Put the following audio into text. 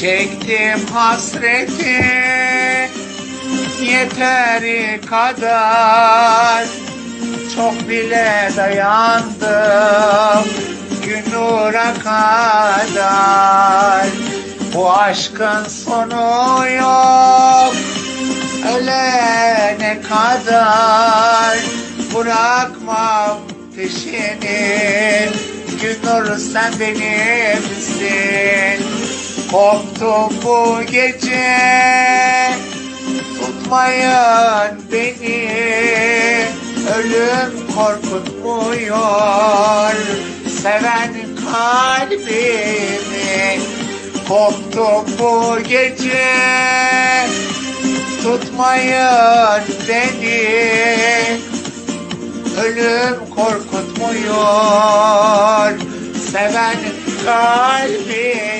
Çektim hasreti yeteri kadar. Çok bile dayandım gün nura kadar. Bu aşkın sonu yok ölene kadar. Bırakmam peşini Günür sen benimsin Koptum bu gece Tutmayın beni. Ölüm korkutmuyor Seven kalbimi. Koptum bu gece Tutmayın beni. Ölüm korkutmuyor Seven kalbimi